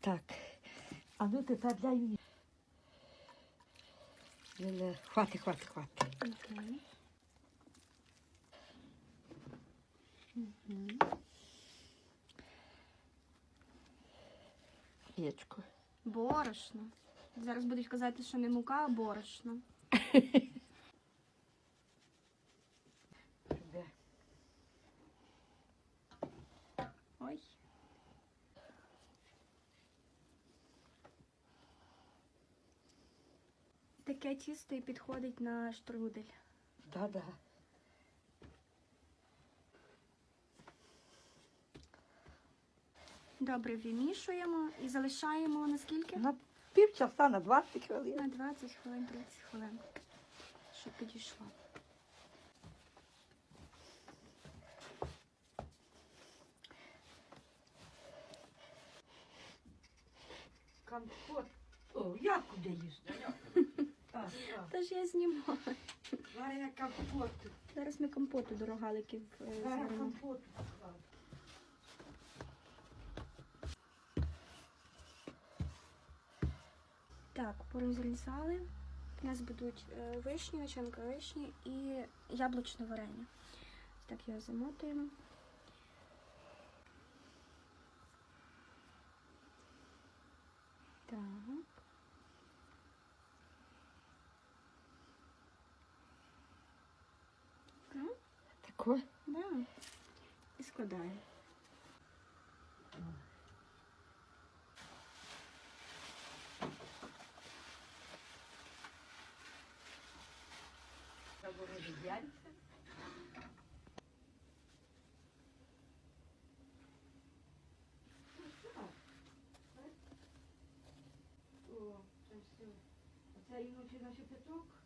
Так. А ну тепер дай мені. Хвати, хвати, хвати. Мгм. Мгм. Яєчко. Борошно. Зараз будуть казати, що не мука, а борошно. Таке тісто і підходить на штрудель. Да-да. Добре, вимішуємо і залишаємо на скільки? На півчаса, на 20 хвилин. На 20 хвилин, 30 хвилин. Щоб підійшло. Компот. О, я куди їсти? Так. Тож я знімаю. Зараз я компот. Зараз ми компоту до рогаликів е, Зараз зваримо. компот. Так, порозрізали. У нас будуть е, вишні, начинка вишні і яблучне варення. Так його замотуємо. Так. Так, Тако? да. І складаємо. Оце і ночі на шепеток.